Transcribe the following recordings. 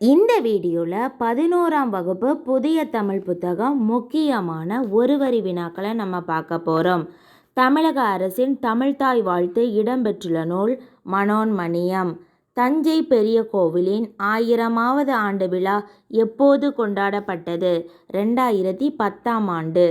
இந்த வீடியோவில் பதினோராம் வகுப்பு புதிய தமிழ் புத்தகம் முக்கியமான ஒரு வரி வினாக்களை நம்ம பார்க்க போகிறோம் தமிழக அரசின் தமிழ்தாய் வாழ்த்து இடம்பெற்றுள்ள நூல் மனோன்மணியம். தஞ்சை பெரிய கோவிலின் ஆயிரமாவது ஆண்டு விழா எப்போது கொண்டாடப்பட்டது? ரெண்டாயிரத்தி பத்தாம் ஆண்டு.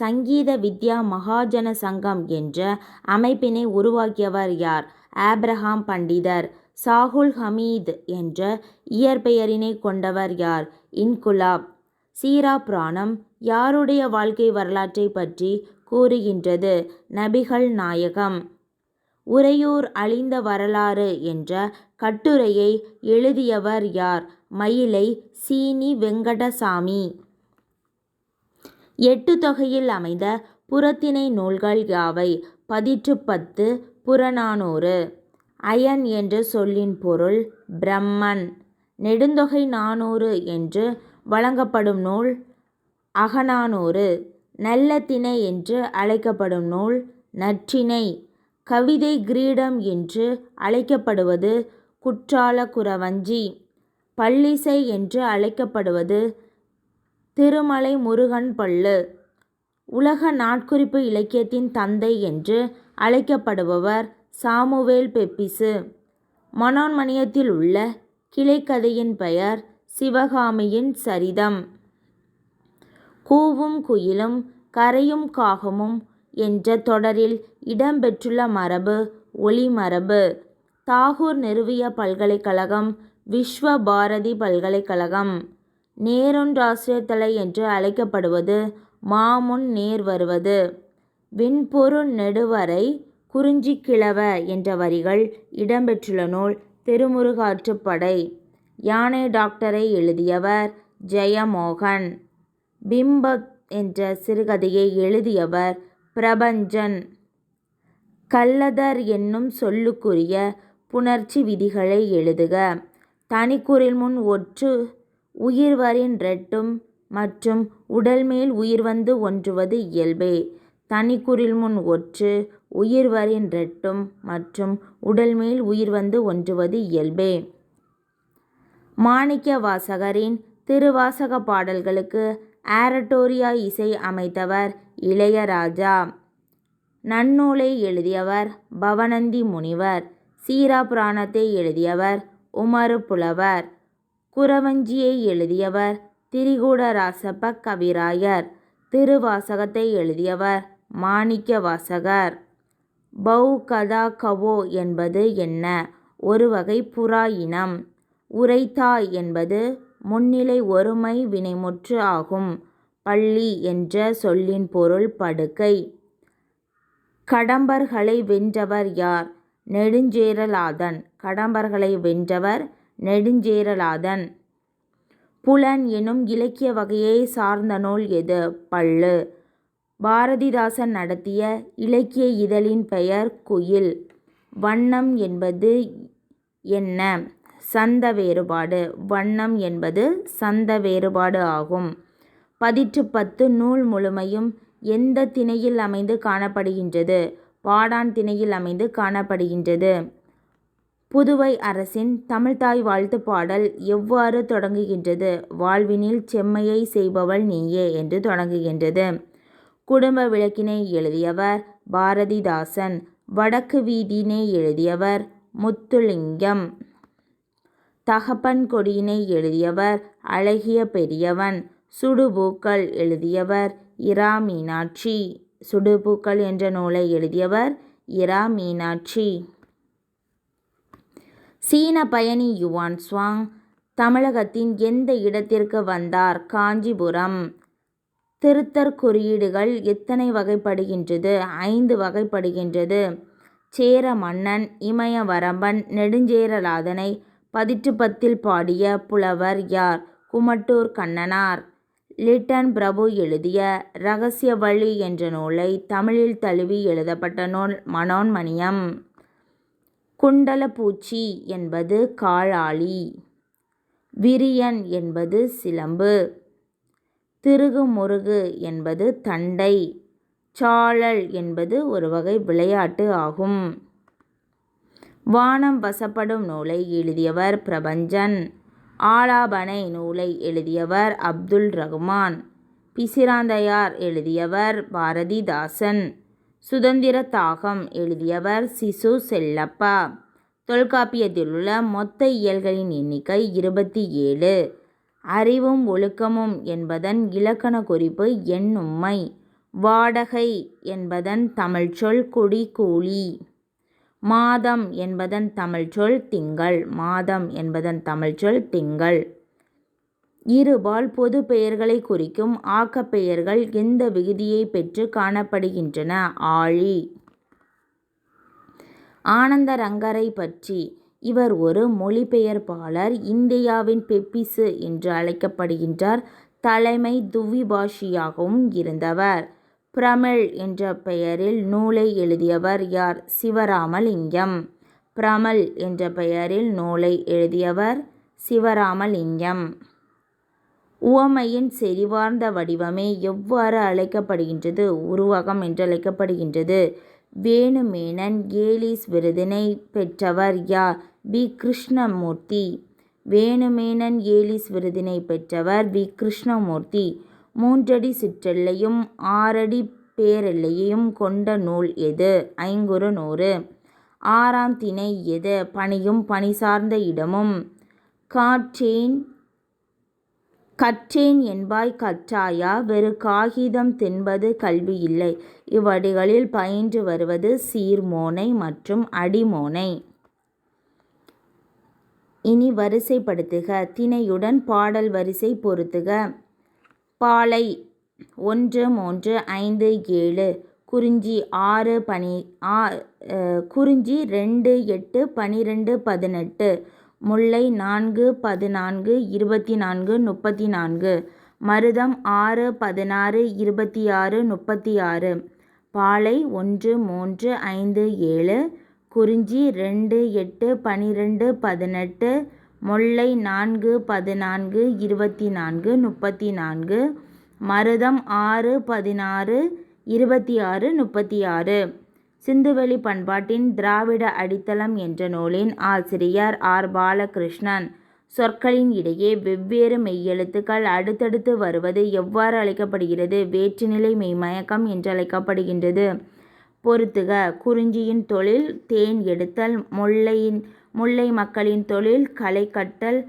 சங்கீத வித்யா மகாஜன சங்கம் என்ற அமைப்பினை உருவாக்கியவர் யார்? ஆப்ரஹாம் பண்டிதர். சாகுல் ஹமீத் என்ற இயற்பெயரினை கொண்டவர் யார்? இன்குலாப். சீரா புராணம் யாருடைய வாழ்க்கை வரலாற்றை பற்றி கூறுகின்றது? நபிகள் நாயகம். உறையூர் அழிந்த வரலாறு என்ற கட்டுரையை எழுதியவர் யார்? மயிலை சீனி வெங்கடசாமி. எட்டு தொகையில் அமைந்த புறத்திணை நூல்கள் யாவை? பதிற்று பத்து புறநானூறு. அயன் என்ற சொல்லின் பொருள் பிரம்மன். நெடுந்தொகை நானூறு என்று வழங்கப்படும் நூல் அகநானூறு. நல்ல திணை என்று அழைக்கப்படும் நூல் நற்றிணை. கவிதை கிரீடம் என்று அழைக்கப்படுவது குற்றால குறவஞ்சி. பல்லிசை என்று அழைக்கப்படுவது திருமலை முருகன் பள்ளு உலக நாட்குறிப்பு இலக்கியத்தின் தந்தை என்று அழைக்கப்படுபவர் சாமுவேல் பெப்பிசு. மனோன்மணியத்தில் உள்ள கிளைக்கதையின் பெயர் சிவகாமியின் சரிதம். கூவும் குயிலும் கரையும் காகமும் என்ற தொடரில் இடம்பெற்றுள்ள மரபு ஒளிமரபு தாகூர் நிறுவிய பல்கலைக்கழகம் விஸ்வ பாரதி பல்கலைக்கழகம் நேரொன்றாசிரியத்தலை என்று அழைக்கப்படுவது மாமுன் நேர் வருவது. விண்பொரு நெடுவரை குறிஞ்சிக்கிழவ என்ற வரிகள் இடம்பெற்றுள்ள நூல் திருமுருகாற்றுப்படை. யானை டாக்டரை எழுதியவர் ஜெயமோகன். பிம்ப என்ற சிறுகதையை எழுதியவர் பிரபஞ்சன். கல்லதர் என்னும் சொல்லுக்குரிய புணர்ச்சி விதிகளை எழுதுக. தனிக்குறில் முன் ஒற்று உயிர்வரின் ரெட்டும் மற்றும் உடல்மேல் உயிர் வந்து ஒன்றுவது இயல்பே. தனிக்குறில் முன் ஒற்று உயிர்வரின் ரெட்டும் மற்றும் உடல்மேல் உயிர் வந்து ஒன்றுவது இயல்பே. மாணிக்க வாசகரின் திருவாசக பாடல்களுக்கு ஆரட்டோரியா இசை அமைத்தவர் இளையராஜா. நன்னூலை எழுதியவர் பவனந்தி முனிவர். சீரா புராணத்தை எழுதியவர் உமறு புலவர். குறவஞ்சியை எழுதியவர் திரிகூடராசப்ப கவிராயர். திருவாசகத்தை எழுதியவர் மாணிக்க வாசகர். பௌ கதா கவோ என்பது என்ன? ஒரு வகை புறா இனம். உரைத்தா என்பது முன்னிலை ஒருமை வினைமுற்று ஆகும். பள்ளி என்ற சொல்லின் பொருள் படுக்கை. கடம்பர்களை வென்றவர் யார்? நெடுஞ்சேரலாதன். கடம்பர்களை வென்றவர் நெடுஞ்சேரலாதன். புலன் எனும் இலக்கிய வகையை சார்ந்த நூல் எது? பள்ளு. பாரதிதாசன் நடத்திய இலக்கிய இதழின் பெயர் குயில். வண்ணம் என்பது என்ன? சந்த வேறுபாடு. வண்ணம் என்பது சந்த வேறுபாடு ஆகும். பதிற்றுப்பத்து நூல் முழுமையும் எந்த திணையில் அமைந்து காணப்படுகின்றது? பாடான் திணையில் அமைந்து காணப்படுகின்றது. புதுவை அரசின் தமிழ்த்தாய் வாழ்த்து பாடல் எவ்வாறு தொடங்குகின்றது? வாழ்வினில் செம்மையை செய்பவள் நீயே என்று தொடங்குகின்றது. குடும்ப விளக்கினை எழுதியவர் பாரதிதாசன் வடக்கு வீதியினை எழுதியவர் முத்துலிங்கம். தகப்பன் கொடியினை எழுதியவர் அழகிய பெரியவன் சுடுபூக்கள் எழுதியவர் இரா மீனாட்சி சுடுபூக்கள் என்ற நூலை எழுதியவர் இரா மீனாட்சி சீன பயணி யுவான் சுவாங் தமிழகத்தின் எந்த இடத்திற்கு வந்தார் காஞ்சிபுரம்? திருத்தற்குறியீடுகள் எத்தனை வகைப்படுகின்றது? ஐந்து வகைப்படுகின்றது. சேர மன்னன் இமயவரம்பன் நெடுஞ்சேரலாதனை பதிற்றுப்பத்தில் பாடிய புலவர் யார்? குமட்டூர் கண்ணனார். லிட்டன் பிரபு எழுதிய இரகசிய வழி என்ற நூலை தமிழில் தழுவி எழுதப்பட்ட நூல் மனோன்மணியம். குண்டலப்பூச்சி என்பது காழாளி விரியன் என்பது சிலம்பு. திருகுமுருகு என்பது தண்டை சாழல் என்பது ஒரு வகை விளையாட்டு ஆகும். வானம் வசப்படும் நூலை எழுதியவர் பிரபஞ்சன் ஆலாபனை நூலை எழுதியவர் அப்துல் ரகுமான் பிசிராந்தையார் எழுதியவர் பாரதிதாசன் சுதந்திர தாகம் எழுதியவர் சிசு செல்லப்பா. தொல்காப்பியத்திலுள்ள மொத்த இயல்களின் எண்ணிக்கை இருபத்தி ஏழு. அறிவும் ஒழுக்கமும் என்பதன் இலக்கண குறிப்பு எண்ணும்மை வாடகை என்பதன் தமிழ்ச்சொல் குடி கூலி மாதம் என்பதன் தமிழ்ச்சொல் திங்கள். மாதம் என்பதன் தமிழ்ச்சொல் திங்கள். இருபால் பொது பெயர்களை குறிக்கும் ஆக்கப்பெயர்கள் எந்த விகுதியை பெற்று காணப்படுகின்றன? ஆழி. ஆனந்தரங்கரை பற்றி இவர் ஒரு மொழிபெயர்ப்பாளர் இந்தியாவின் பெப்பிசு என்று அழைக்கப்படுகின்றார். தலைமை துவிபாஷியாகவும் இருந்தவர். பிரமிழ் என்ற பெயரில் நூலை எழுதியவர் யார்? சிவராமலிங்கம். பிரமல் என்ற பெயரில் நூலை எழுதியவர் சிவராமலிங்கம். உவமையின் செறிவார்ந்த வடிவமே எவ்வாறு அழைக்கப்படுகின்றது? உருவகம் என்றழைக்கப்படுகின்றது வேணுமேனன் ஏலிஸ் விருதினை பெற்றவர் யார்? வி. கிருஷ்ணமூர்த்தி. வேணுமேனன் ஏலிஸ் விருதினை பெற்றவர் வி. கிருஷ்ணமூர்த்தி. மூன்றடி சிற்றெல்லையும் ஆறடி பேரெல்லையையும் கொண்ட நூல் எது? ஐங்குறு நூறு. ஆறாம் திணை எது? பணியும் பணி சார்ந்த இடமும். காற்றேன் கற்றேன் என்பாய் கற்றாயா? வெறு காகிதம் தின்பது கல்வி இல்லை. இவ்வடிகளில் பயின்று வருவது சீர்மோனை மற்றும் அடிமோனை. இனி வரிசைப்படுத்துக. திணையுடன் பாடல் வரிசை பொருத்துக. பாலை ஒன்று மூன்று ஐந்து ஏழு குறிஞ்சி ஆறு பனி ஆ குறிஞ்சி ரெண்டு எட்டு பனிரெண்டு பதினெட்டு முல்லை நான்கு பதினான்கு இருபத்தி நான்கு முப்பத்தி நான்கு மருதம் ஆறு பதினாறு இருபத்தி ஆறு முப்பத்தி ஆறு பாலை ஒன்று மூன்று ஐந்து ஏழு குறிஞ்சி ரெண்டு எட்டு பனிரெண்டு பதினெட்டு முல்லை நான்கு பதினான்கு இருபத்தி நான்கு முப்பத்தி நான்கு மருதம் ஆறு பதினாறு இருபத்தி ஆறு முப்பத்தி ஆறு சிந்துவெளி பண்பாட்டின் திராவிட அடித்தளம் என்ற நூலின் ஆசிரியர் ஆர். பாலகிருஷ்ணன். சொற்களின் இடையே வெவ்வேறு மெய்யெழுத்துக்கள் அடுத்தடுத்து வருவது எவ்வாறு அழைக்கப்படுகிறது வேற்றுநிலை மெய்மயக்கம் என்று பொருத்துக பொறுத்துக. குறிஞ்சியின் தொழில் தேன் எடுத்தல் முல்லையின் முல்லை மக்களின் தொழில் களை கட்டல்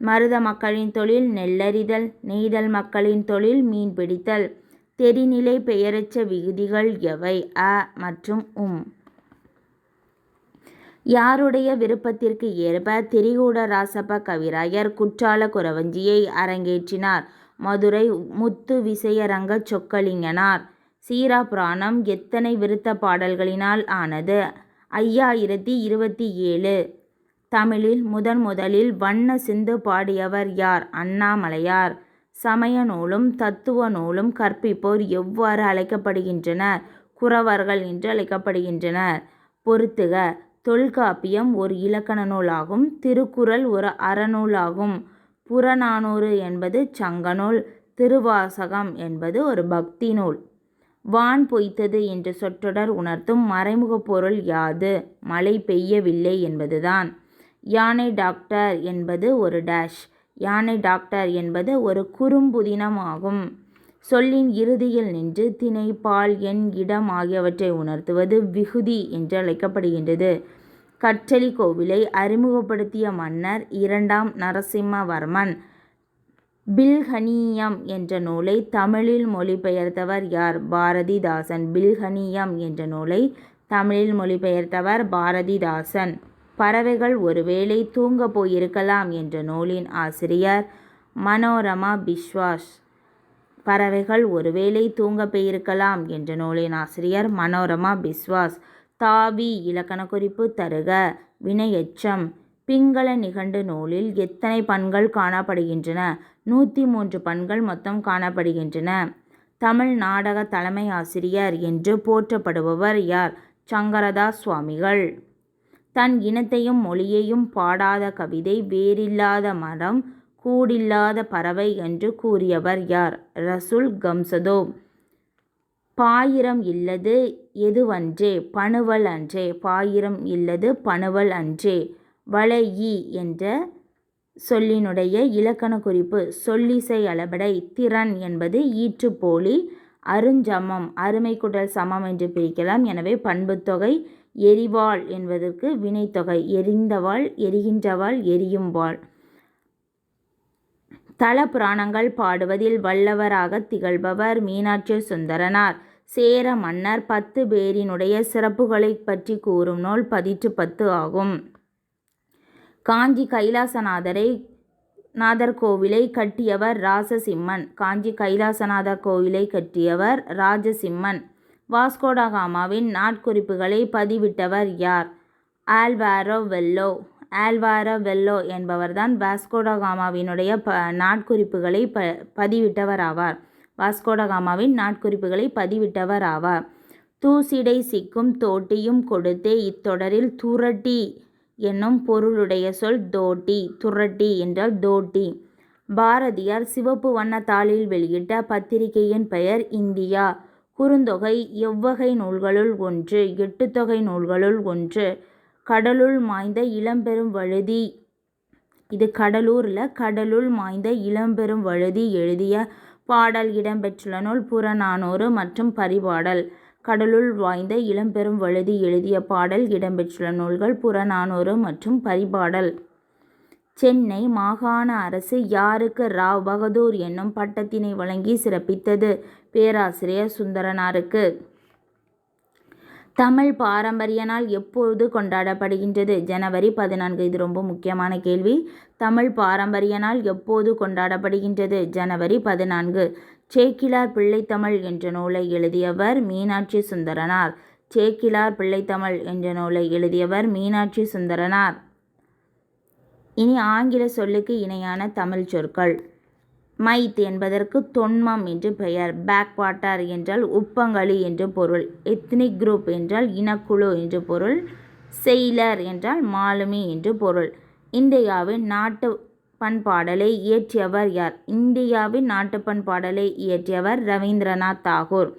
மருத மக்களின் தொழில் நெல்லறிதல் நெய்தல் மக்களின் தொழில் மீன் பிடித்தல். தெரிநிலை பெயரச்ச விகுதிகள் எவை? அ மற்றும் உம். யாருடைய விருப்பத்திற்கு ஏற்ப திரிகூடராசப்ப கவிராயர் குற்றால குறவஞ்சியை அரங்கேற்றினார். மதுரை முத்து விசயரங்க சொக்கலிங்கனார். சீரா புராணம் எத்தனை விருத்த பாடல்களினால் ஆனது? ஐயாயிரத்தி இருபத்தி ஏழு. தமிழில் முதன் முதலில் வண்ண சிந்து பாடியவர் யார்? அண்ணாமலையார். சமய நூலும் தத்துவ நூலும் கற்பிப்போர் எவ்வாறு அழைக்கப்படுகின்றனர்? குறவர்கள் என்று அழைக்கப்படுகின்றனர். பொறுத்துக தொல்காப்பியம் ஒரு இலக்கண நூலாகும் திருக்குறள் ஒரு அறநூலாகும். புறநானூறு என்பது சங்கநூல் திருவாசகம் என்பது ஒரு பக்தி நூல். வான் பொய்த்தது என்ற சொற்றொடர் உணர்த்தும் மறைமுக பொருள் யாது? மழை பெய்யவில்லை என்பதுதான். யானை டாக்டர் என்பது ஒரு டேஷ். யானை டாக்டர் என்பது ஒரு குறும்புதினம் ஆகும். சொல்லின் இறுதியில் நின்று திணை பால் எண் இடம் ஆகியவற்றை உணர்த்துவது விகுதி என்று அழைக்கப்படுகின்றது. கற்றலி கோவிலை அறிமுகப்படுத்திய மன்னர் இரண்டாம் நரசிம்மவர்மன் பில்ஹனியம் என்ற நூலை தமிழில் மொழிபெயர்த்தவர் யார்? பாரதிதாசன். பில்ஹனியம் என்ற நூலை தமிழில் மொழிபெயர்த்தவர் பாரதிதாசன். பறவைகள் ஒருவேளை தூங்கப் போயிருக்கலாம் என்ற நூலின் ஆசிரியர் மனோரமா பிஸ்வாஸ். பறவைகள் ஒருவேளை தூங்கப் போயிருக்கலாம் என்ற நூலின் ஆசிரியர் மனோரமா பிஸ்வாஸ். தாவி இலக்கண குறிப்பு தருக. வினையெச்சம். பிங்கள நிகண்டு நூலில் எத்தனை பண்கள் காணப்படுகின்றன? நூற்றி மூன்று பண்கள் மொத்தம் காணப்படுகின்றன. தமிழ் நாடக தலைமை ஆசிரியர் என்று போற்றப்படுபவர் யார்? சங்கரதாஸ் சுவாமிகள். தன் இனத்தையும் மொழியையும் பாடாத கவிதை வேறில்லாத மரம் கூடில்லாத பறவை என்று கூறியவர் யார்? ரசுல் கம்சதோ. பாயிரம் இல்லது எதுவன்றே பணுவல் அன்றே பாயிரம் இல்லது பணுவல் அன்றே. வளையி என்ற சொல்லினுடைய இலக்கண குறிப்பு. சொல்லிசை அளபடை திறன் என்பது ஈற்றுப்போலி அருஞ்சமம் அருமை குடல் சமம் என்று பிரிக்கலாம். எனவே பண்புத்தொகை எரிவாள் என்பதற்கு வினைத்தொகை எரிந்தவாள் எரிகின்றவாள் எரியும் வாள். தல புராணங்கள் பாடுவதில் வல்லவராக திகழ்பவர் மீனாட்சி சுந்தரனார். சேர மன்னர் பத்து பேரினுடைய சிறப்புகளை பற்றி கூறும் நூல் பதிற்று பத்து ஆகும். காஞ்சி கைலாசநாதரை நாதர் கோவிலை கட்டியவர் ராசசிம்மன். காஞ்சி கைலாசநாதர் கோவிலை கட்டியவர் ராஜசிம்மன். வாஸ்கோடகாமாவின் நாட்குறிப்புகளை பதிவிட்டவர் யார்? ஆல்வாரோ வெல்லோ. ஆல்வாரோ வெல்லோ என்பவர்தான் வாஸ்கோடகாமாவினுடைய ப நாட்குறிப்புகளை ப பதிவிட்டவர் ஆவார். வாஸ்கோடகாமாவின் நாட்குறிப்புகளை பதிவிட்டவர் ஆவார். தூசிடை சிக்கும் தோட்டியும் கொடுத்தே இத்தொடரில் துரட்டி என்னும் பொருளுடைய சொல் தோட்டி துரட்டி என்றால் தோட்டி. பாரதியார் சிவப்பு வண்ண தாளில் வெளியிட்ட பத்திரிகையின் பெயர் இந்தியா. குறுந்தொகை எவ்வகை நூல்களுள் ஒன்று எட்டுத்தொகை நூல்களுள் ஒன்று. கடலுள் மாய்ந்த இளம்பெரும் வழுதி இது கடலூரில் கடலுள் மாய்ந்த இளம்பெரும் வழுதி எழுதிய பாடல் இடம்பெற்றுள்ள நூல் புறநானூறு மற்றும் பரிபாடல். கடலுள் வாய்ந்த இளம்பெரும் வழுதி எழுதிய பாடல் இடம்பெற்றுள்ள நூல்கள் புறநானூறு மற்றும் பரிபாடல். சென்னை மாகாண அரசு யாருக்கு ராவ் பகதூர் என்னும் பட்டத்தினை வழங்கி சிறப்பித்தது? பேராசிரியர் சுந்தரனாருக்கு. தமிழ் பாரம்பரிய நாள் எப்பொழுது கொண்டாடப்படுகின்றது? ஜனவரி பதினான்கு. இது ரொம்ப முக்கியமான கேள்வி. தமிழ் பாரம்பரிய நாள் எப்போது கொண்டாடப்படுகின்றது? ஜனவரி பதினான்கு. சேக்கிலார் பிள்ளைத்தமிழ் என்ற நூலை எழுதியவர் மீனாட்சி சுந்தரனார். சேக்கிலார் பிள்ளைத்தமிழ் என்ற நூலை எழுதியவர் மீனாட்சி சுந்தரனார். இனி ஆங்கில சொல்லுக்கு இணையான தமிழ் சொற்கள். மைத் என்பதற்கு தொன்மம் என்று பெயர். பேக்வாட்டர் என்றால் உப்பங்களி என்று பொருள். எத்னிக் குரூப் என்றால் இனக்குழு என்று பொருள். செயிலர் என்றால் மாலுமி என்று பொருள். இந்தியாவின் நாட்டு பண்பாடலை இயற்றியவர் யார்? இந்தியாவின் நாட்டு பண்பாடலை இயற்றியவர் ரவீந்திரநாத் தாகூர்.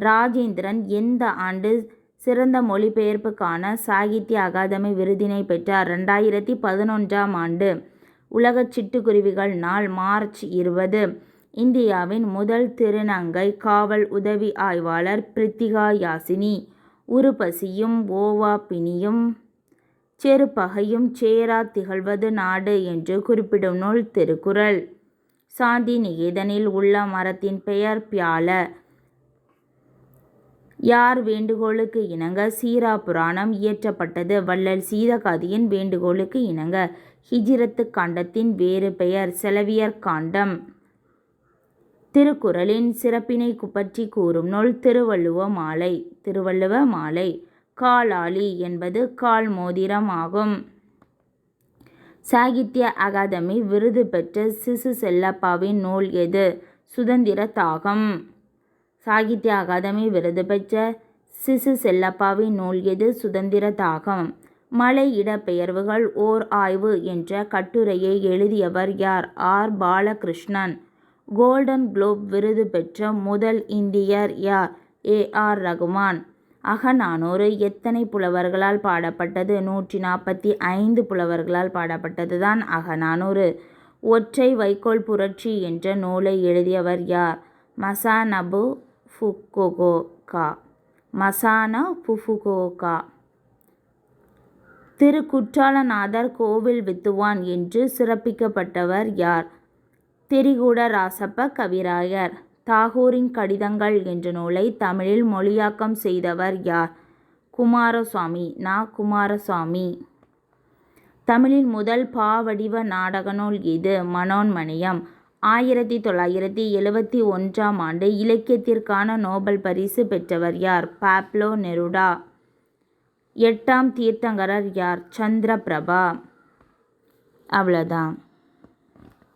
ராஜேந்திரன் எந்த ஆண்டு சிறந்த மொழிபெயர்ப்புக்கான சாகித்ய அகாதமி விருதினை பெற்றார்? ரெண்டாயிரத்தி பதினொன்றாம் ஆண்டு. உலக சிட்டுக்குருவிகள் நாள் மார்ச் இருபது. இந்தியாவின் முதல் திருநங்கை காவல் உதவி ஆய்வாளர் பிரித்திகா யாசினி. உருபசியும் ஓவா பிணியும் செருப்பகையும் சேரா திகழ்வது நாடு என்று குறிப்பிடும் நூல் திருக்குறள். சாந்தி நிகேதனில் உள்ள மரத்தின் பெயர் பியால. யார் வேண்டுகோளுக்கு இணங்க சீரா புராணம் இயற்றப்பட்டது. வள்ளல் சீதகாதியின் வேண்டுகோளுக்கு இணங்க ஹிஜிரத்து காண்டத்தின் வேறு பெயர் செலவியர் காண்டம். திருக்குறளின் சிறப்பினை பற்றி கூறும் நூல் திருவள்ளுவ மாலை. திருவள்ளுவ மாலை காலாளி என்பது கால் மோதிரம் ஆகும். சாகித்ய அகாதமி விருது பெற்ற சிசு செல்லப்பாவின் நூல் எது? சுதந்திர தாகம். சாகித்ய அகாதமி விருது பெற்ற சிசு செல்லப்பாவின் நூல் எது? சுதந்திர தாகம். மலை இடப்பெயர்வுகள் ஓர் ஆய்வு என்ற கட்டுரையை எழுதியவர் யார்? ஆர். பாலகிருஷ்ணன். கோல்டன் குளோப் விருது பெற்ற முதல் இந்தியர் யார்? ஏ. ஆர். ரகுமான். அகநானூறு எத்தனை புலவர்களால் பாடப்பட்டது? நூற்றி நாற்பத்தி ஐந்து புலவர்களால் பாடப்பட்டதுதான் அகநானூறு. ஒற்றை வைக்கோல் புரட்சி என்ற நூலை எழுதியவர் யார்? மசானபு ஃபுகுகோகா. மசானா புஃபுகோகா திரு குற்றாலநாதர் கோவில் வித்துவான் என்று சிறப்பிக்கப்பட்டவர் யார்? திரிகூட ராசப்ப கவிராயர். தாகூரின் கடிதங்கள் என்ற நூலை தமிழில் மொழியாக்கம் செய்தவர் யார்? குமாரசுவாமி. நா. குமாரசுவாமி. தமிழின் முதல் பாவடிவ நாடக நூல் இது மனோன்மணியம். ஆயிரத்தி தொள்ளாயிரத்தி எழுவத்தி ஒன்றாம் ஆண்டு இலக்கியத்திற்கான நோபல் பரிசு பெற்றவர் யார்? Pablo Neruda. எட்டாம் தீர்த்தங்கரர் யார்? சந்திரபிரபா. அவ்வளோதான்